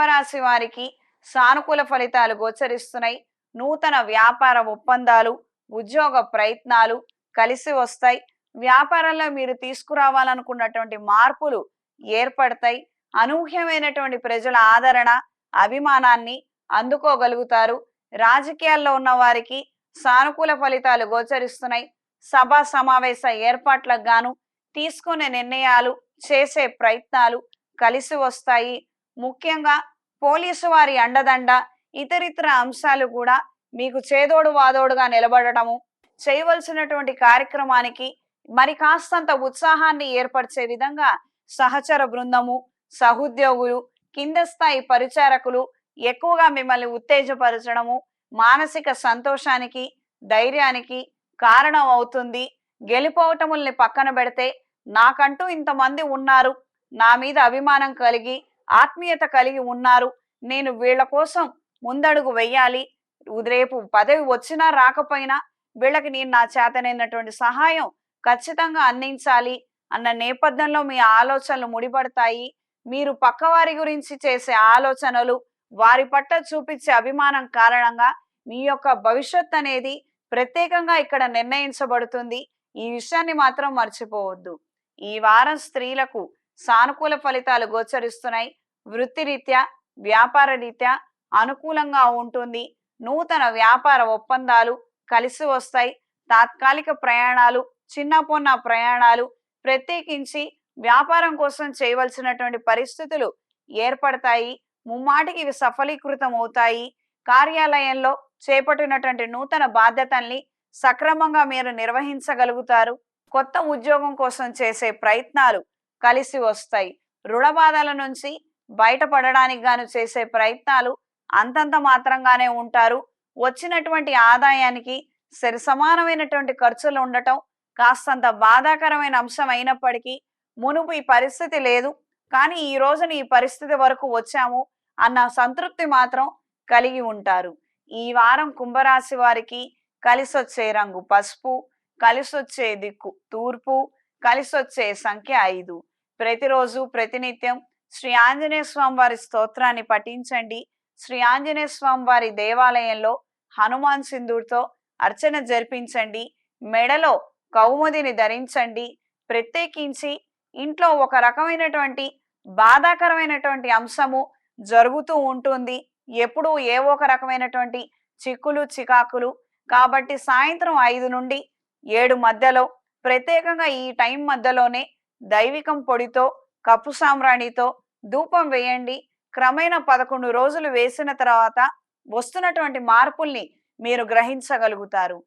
కుంభరాశి వారికి సానుకూల ఫలితాలు గోచరిస్తున్నాయి. నూతన వ్యాపార ఒప్పందాలు ఉద్యోగ ప్రయత్నాలు కలిసి వస్తాయి. వ్యాపారంలో మీరు తీసుకురావాలనుకున్నటువంటి మార్పులు ఏర్పడతాయి. అనూహ్యమైనటువంటి ప్రజల ఆదరణ అభిమానాన్ని అందుకోగలుగుతారు. రాజకీయాల్లో ఉన్న వారికి సానుకూల ఫలితాలు గోచరిస్తున్నాయి. సభా సమావేశ ఏర్పాట్లకు గాను తీసుకునే నిర్ణయాలు చేసే ప్రయత్నాలు కలిసి వస్తాయి. ముఖ్యంగా పోలీసు వారి అండదండ ఇతరితర అంశాలు కూడా మీకు చేదోడు వాదోడుగా నిలబడటము చేయవలసినటువంటి కార్యక్రమానికి మరి కాస్తంత ఉత్సాహాన్ని ఏర్పరిచే విధంగా సహచర బృందము సహోద్యోగులు కింద స్థాయి పరిచారకులు ఎక్కువగా మిమ్మల్ని ఉత్తేజపరచడము మానసిక సంతోషానికి ధైర్యానికి కారణం అవుతుంది. గెలిపోవటముల్ని పక్కన పెడితే నాకంటూ ఇంతమంది ఉన్నారు. నా మీద అభిమానం కలిగి ఆత్మీయత కలిగి ఉన్నారు. నేను వీళ్ళ కోసం ముందడుగు వెయ్యాలి రేపు పదవి వచ్చినా రాకపోయినా వీళ్ళకి నేను నా చేతనైనటువంటి సహాయం ఖచ్చితంగా అందించాలి అన్న నేపథ్యంలో మీ ఆలోచనలు ముడిపడతాయి. మీరు పక్కవారి గురించి చేసే ఆలోచనలు వారి పట్ల చూపించే అభిమానం కారణంగా మీ యొక్క భవిష్యత్ అనేది ప్రత్యేకంగా ఇక్కడ నిర్ణయించబడుతుంది. ఈ విషయాన్ని మాత్రం మర్చిపోవద్దు. ఈ వారం స్త్రీలకు సానుకూల ఫలితాలు గోచరిస్తున్నాయి. వృత్తిరీత్యా వ్యాపార రీత్యా అనుకూలంగా ఉంటుంది. నూతన వ్యాపార ఒప్పందాలు కలిసి వస్తాయి. తాత్కాలిక ప్రయాణాలు చిన్న పొన్న ప్రయాణాలు ప్రత్యేకించి వ్యాపారం కోసం చేయవలసినటువంటి పరిస్థితులు ఏర్పడతాయి. ముమ్మాటికి ఇవి సఫలీకృతం అవుతాయి కార్యాలయంలో చేపట్టినటువంటి నూతన బాధ్యతల్ని సక్రమంగా మీరు నిర్వహించగలుగుతారు. కొత్త ఉద్యోగం కోసం చేసే ప్రయత్నాలు కలిసి వస్తాయి. రుణ బాధల నుంచి బయటపడడానికి గాను చేసే ప్రయత్నాలు అంతంత మాత్రంగానే ఉంటారు. వచ్చినటువంటి ఆదాయానికి సరి సమానమైనటువంటి ఖర్చులు ఉండటం కాస్తంత బాధాకరమైన అంశం అయినప్పటికీ మునుపు ఈ పరిస్థితి లేదు. కానీ ఈ రోజున ఈ పరిస్థితి వరకు వచ్చాము అన్న సంతృప్తి మాత్రం కలిగి ఉంటారు. ఈ వారం కుంభరాశి వారికి కలిసొచ్చే రంగు పసుపు కలిసొచ్చే దిక్కు తూర్పు కలిసొచ్చే సంఖ్య ఐదు. ప్రతిరోజు ప్రతినిత్యం శ్రీ ఆంజనేయ స్వామి వారి స్తోత్రాన్ని పఠించండి. శ్రీ ఆంజనేయ స్వామి వారి దేవాలయంలో హనుమాన్ సింధూర్తో అర్చన జరిపించండి. మెడలో కౌముదిని ధరించండి. ప్రత్యేకించి ఇంట్లో ఒక రకమైనటువంటి బాధాకరమైనటువంటి అంశము జరుగుతూ ఉంటుంది. ఎప్పుడూ ఏ ఒక రకమైనటువంటి చిక్కులు చికాకులు కాబట్టి సాయంత్రం ఐదు నుండి ఏడు మధ్యలో ప్రత్యేకంగా ఈ టైం మధ్యలోనే దైవికం పొడితో కప్పు సామ్రాణితో ధూపం వేయండి. క్రమేణ పదకొండు రోజులు వేసిన తర్వాత వస్తున్నటువంటి మార్పుల్ని మీరు గ్రహించగలుగుతారు.